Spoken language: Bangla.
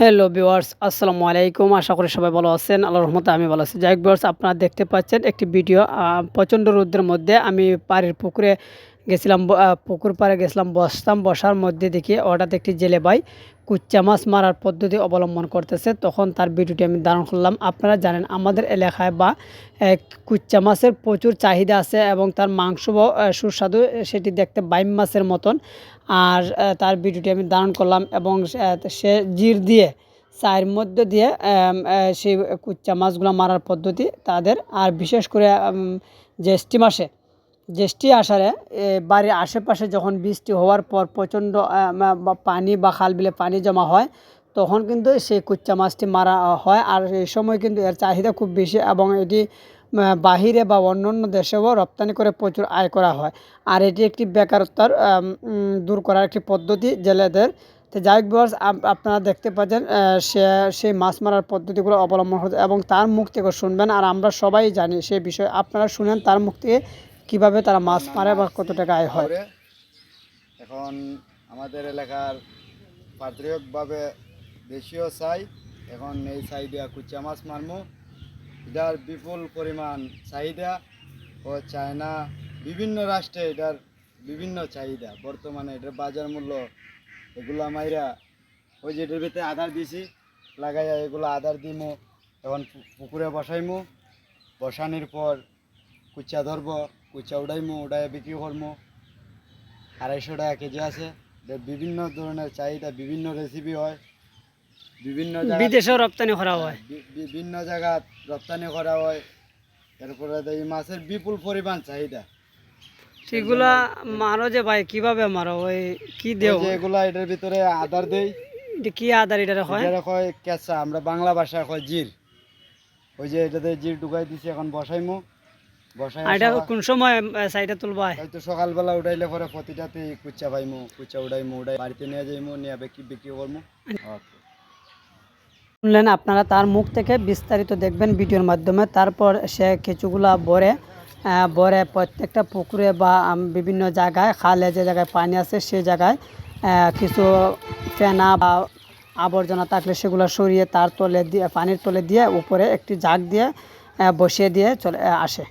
হ্যালো ভিওয়ার্স আসসালামু আলাইকুম আশা করি সবাই ভালো আছেন। আল্লাহ রহমতে আমি ভালো আছি। যাই ভিউয়ার্স আপনারা দেখতে পাচ্ছেন একটি ভিডিও। প্রচণ্ড রোদ্রের মধ্যে আমি পাড়ের পুকুরে গেছিলাম পুকুর পাড়ে গেছিলাম, বসতাম। বসার মধ্যে দেখি হঠাৎ একটি জেলে ভাই কুচ্চা মাছ মারার পদ্ধতি অবলম্বন করতেছে তখন তার ভিডিওটি আমি ধারণ করলাম। আপনারা জানেন আমাদের এলাকায় বা কুচ্চা মাছের প্রচুর চাহিদা আছে এবং তার মাংস সুস্বাদু সেটি দেখতে বাইম মাছের মতন। আর তার ভিডিওটি আমি ধারণ করলাম এবং সে- জির দিয়ে চায়ের মধ্যে দিয়ে সেই কুচ্চা মাছগুলো মারার পদ্ধতি তাদের। আর বিশেষ করে উম, জ্যৈষ্ঠী মাসে জ্যৈষ্ঠী আষাঢ়ে বাড়ির আশেপাশে যখন বৃষ্টি হওয়ার পর প্রচণ্ড পানি বা খাল বিলে পানি জমা হয়, তখন কিন্তু সেই কুচ্চা মাছটি মারা হয়। আর এই সময় কিন্তু এর চাহিদা খুব বেশি এবং এটি বাহিরে বা অন্য অন্য দেশেও রপ্তানি করে প্রচুর আয় করা হয়। আর এটি একটি বেকারত্বের দূর করার একটি পদ্ধতি জেলেদের। তো যাই হোক আপনারা দেখতে পাচ্ছেন সে, সেই মাছ মারার পদ্ধতিগুলো অবলম্বন হচ্ছে এবং তার মুখ থেকে শুনবেন। আর আমরা সবাই জানি সে বিষয়ে আপনারা শুনেন, তার মুখ থেকে কীভাবে তারা মাছ মারে বা কত টাকা আয় হয়? এখন আমাদের এলাকার প্রাথমিকভাবে দেশীয় চাই। এখন এই চাহিদা কুচা মাছ মারমু। এটার বিপুল পরিমাণ চাহিদা ও চায়না বিভিন্ন রাষ্ট্রে এটার বিভিন্ন চাহিদা। বর্তমানে এটার বাজার মূল্য এগুলা মাইরা ওই যে এটার ভিতরে আধার দিছি, লাগাইয়া এগুলো আধার দিমু। এখন পুকুরে বসাইমু। বসানোর পর কুচা ধরবো। কুচা উড়াইমু উড়াই বিক্রি করব আড়াইশো টাকা কেজি আছে। বিভিন্ন ধরনের চাহিদা বিভিন্ন রেসিপি হয়। বিভিন্ন বিদেশেও রপ্তানি করা হয়। বিভিন্ন জায়গা রপ্তানি করা হয়। এরপরে এই মাছের বিপুল পরিমাণ চাহিদা। সেগুলা মারো যে ভাই কীভাবে মারো? ওই কি দেও? এগুলা এটার ভিতরে আদার দেই। এটা কি আদার এটা হয় এটা কয় কেঁচা আমরা বাংলা ভাষায় কয় জির। ওই যে এটাতে জির ঢুকাই দিছি এখন বসাইমু। বসাই আর এটা কোন সময় সাইডে তুলবা? হয়তো সকালবেলা উঠাইলে পরে প্রতিটাতে পাইমু বাড়িতে নিয়ে যাইমু নিয়ে বিক্রি বিক্রি করব শুনলেন আপনারা তার মুখ থেকে বিস্তারিত দেখবেন ভিডিওর মাধ্যমে। তারপর সে কিছুগুলা বরে বরে প্রত্যেকটা পুকুরে বা বিভিন্ন জায়গায় খালে যে জায়গায় পানি আছে সে জায়গায় আহ, কিছু ফেনা বা আবর্জনা থাকলে সেগুলো সরিয়ে তার তলে দিয়ে পানির তলে দিয়ে উপরে একটি জাগ দিয়ে বসিয়ে দিয়ে চলে আসে।